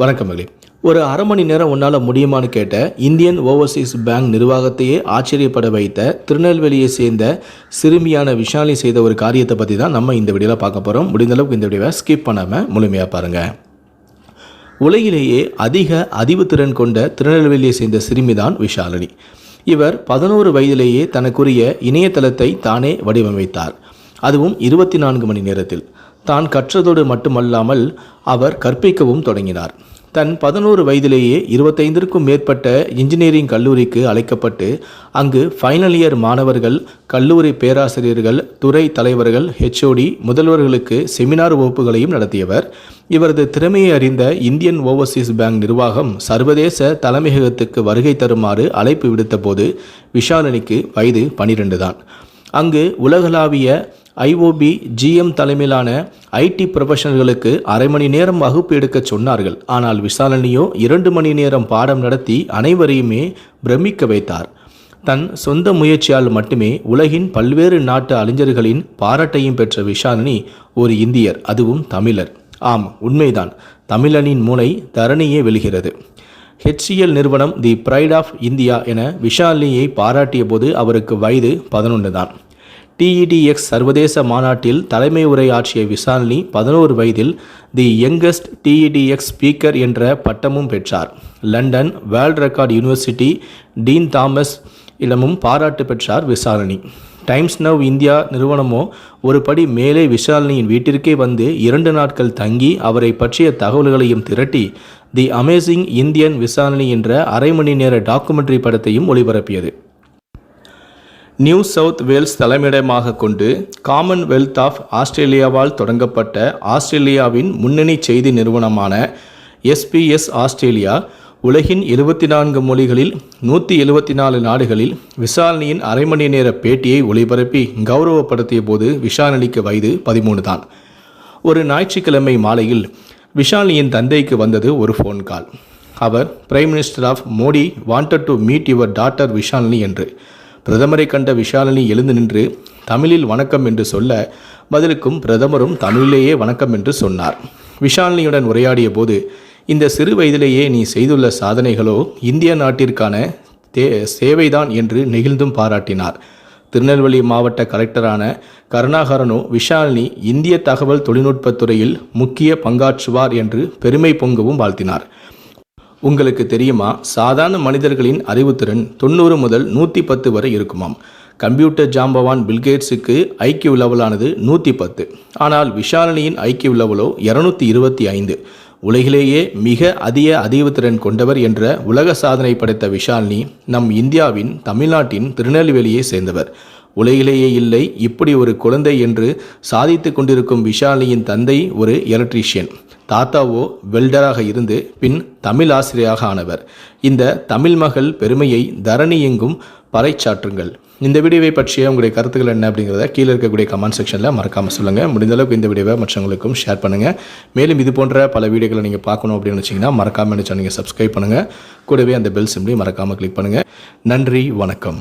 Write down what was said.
வணக்கம் மகளே. ஒரு அரை மணி நேரம் உன்னால் முடியுமான்னு கேட்ட இந்தியன் ஓவர்சீஸ் பேங்க் நிர்வாகத்தையே ஆச்சரியப்பட வைத்த திருநெல்வேலியை சேர்ந்த சிறுமியான விஷாலி செய்த ஒரு காரியத்தை பற்றி தான் நம்ம இந்த வீடியோவில் பார்க்க போகிறோம் முடிந்தளவுக்கு இந்த வீடியோவை ஸ்கிப் பண்ணாமல் முழுமையாக பாருங்கள் உலகிலேயே அதிக அறிவுத்திறன் கொண்ட திருநெல்வேலியை சேர்ந்த சிறுமிதான் விஷாலினி. இவர் பதினோரு வயதிலேயே தனக்குரிய இணையதளத்தை தானே வடிவமைத்தார். அதுவும் இருபத்தி நான்கு மணி நேரத்தில். தான் கற்றதோடு மட்டுமல்லாமல் அவர் கற்பிக்கவும் தொடங்கினார். தன் பதினோரு வயதிலேயே இருபத்தைந்திற்கும் மேற்பட்ட இன்ஜினியரிங் கல்லூரிக்கு அழைக்கப்பட்டு அங்கு ஃபைனல் இயர் மாணவர்கள் கல்லூரி பேராசிரியர்கள் துறை தலைவர்கள் ஹெச்ஓடி முதல்வர்களுக்கு செமினார் வகுப்புகளையும் நடத்தியவர். இவரது திறமையை அறிந்த இந்தியன் ஓவர்சீஸ் பேங்க் நிர்வாகம் சர்வதேச தலைமையகத்துக்கு வருகை தருமாறு அழைப்பு விடுத்தபோது விஷாலினிக்கு வயது பனிரெண்டு தான். அங்கு உலகளாவிய ஐஓபி ஜிஎம் தலைமையிலான ஐடி ப்ரொஃபஷனல்களுக்கு அரை மணி நேரம் வகுப்பு எடுக்க சொன்னார்கள். ஆனால் விசாலனியோ இரண்டு மணி நேரம் பாடம் நடத்தி அனைவரையுமே பிரமிக்க வைத்தார். தன் சொந்த முயற்சியால் மட்டுமே உலகின் பல்வேறு நாட்டு அறிஞர்களின் பாராட்டையும் பெற்ற விஷாலினி ஒரு இந்தியர் அதுவும் தமிழர். ஆம் உண்மைதான். தமிழனின் மூளை தரணியே வெல்கிறது. ஹெச்சிஎல் நிறுவனம் தி பிரைட் ஆஃப் இந்தியா என விஷாலினியை பாராட்டிய போது அவருக்கு வயது பதினொன்று தான். டிஇடிஎக்ஸ் சர்வதேச மாநாட்டில் தலைமை உரையாற்றிய விசாலினி பதினோரு வயதில் தி யங்கஸ்ட் டிஇடிஎக்ஸ் ஸ்பீக்கர் என்ற பட்டமும் பெற்றார். London world record university dean Thomas இடமும் பாராட்டு பெற்றார் விசாலினி. டைம்ஸ் நவ் இந்தியா நிறுவனமோ ஒரு படி மேலே விஷாலினியின் வீட்டிற்கே வந்து இரண்டு நாட்கள் தங்கி அவரை பற்றிய தகவல்களையும் திரட்டி தி அமேசிங் இந்தியன் விசாலினி என்ற அரை மணி நேர டாக்குமெண்ட்ரி படத்தையும் ஒளிபரப்பியது. நியூ சவுத் வேல்ஸ் தலைமையிடமாக கொண்டு காமன்வெல்த் ஆஃப் ஆஸ்திரேலியாவால் தொடங்கப்பட்ட ஆஸ்திரேலியாவின் முன்னணி செய்தி நிறுவனமான எஸ்பிஎஸ் ஆஸ்திரேலியா உலகின் எழுபத்தி நான்கு மொழிகளில் நூற்றி எழுபத்தி நாலு நாடுகளில் விசாரணையின் அரை மணி நேர பேட்டியை ஒளிபரப்பி கௌரவப்படுத்திய போது விஷாலினிக்கு வயது பதிமூணு தான். ஒரு ஞாயிற்றுக்கிழமை மாலையில் விஷாலினியின் தந்தைக்கு வந்தது ஒரு phone call our prime minister of Modi wanted to meet your daughter Vishalini என்று. பிரதமரை கண்ட விஷாலினி எழுந்து நின்று தமிழில் வணக்கம் என்று சொல்ல பதிலுக்கும் பிரதமரும் தமிழிலேயே வணக்கம் என்று சொன்னார். விஷாலினியுடன் உரையாடிய போது இந்த சிறு வயதிலேயே நீ செய்துள்ள சாதனைகளோ இந்திய நாட்டிற்கான தே சேவைதான் என்று நெகிழ்ந்தும் பாராட்டினார். திருநெல்வேலி மாவட்ட கலெக்டரான கருணாகரனோ விஷாலினி இந்திய தகவல் தொழில்நுட்பத் துறையில் முக்கிய பங்காற்றுவார் என்று பெருமை பொங்கவும் வாழ்த்தினார். உங்களுக்கு தெரியுமா? சாதாரண மனிதர்களின் அறிவுத்திறன் தொண்ணூறு முதல் நூற்றி பத்து வரை இருக்குமாம். கம்ப்யூட்டர் ஜாம்பவான் பில்கேட்ஸுக்கு ஐக்கிய லெவலானது நூற்றி பத்து. ஆனால் விஷாலினியின் ஐக்கிய லெவலோ இரநூத்தி இருபத்தி ஐந்து. உலகிலேயே மிக அதிக அறிவுத்திறன் கொண்டவர் என்ற உலக சாதனை படைத்த விஷாலினி நம் இந்தியாவின் தமிழ்நாட்டின் திருநெல்வேலியை சேர்ந்தவர். உலகிலேயே இல்லை இப்படி ஒரு குழந்தை என்று சாதித்து கொண்டிருக்கும் விஷாலினியின் தந்தை ஒரு எலக்ட்ரீஷியன் தாத்தாவோ வெல்டராக இருந்து பின் தமிழ் ஆசிரியராக ஆனவர். இந்த தமிழ் மகள் பெருமையை தரணி எங்கும் பறைச்சாற்றுங்கள். இந்த வீடியோவை பற்றிய உங்களுடைய கருத்துக்கள் என்ன அப்படிங்கிறத கீழே இருக்கக்கூடிய கமெண்ட் செக்ஷனில் மறக்காமல் சொல்லுங்கள் முடிந்த அளவுக்கு இந்த வீடியோவை மற்றவங்களுக்கும் ஷேர் பண்ணுங்கள் மேலும் இது போன்ற பல வீடியோக்களை நீங்கள் பார்க்கணும் அப்படின்னு வச்சிங்கன்னா மறக்காமல் என்ன நீங்கள் சப்ஸ்கிரைப் பண்ணுங்கள் கூடவே அந்த பெல் சிம்லையும் மறக்காமல் கிளிக் பண்ணுங்கள் நன்றி வணக்கம்.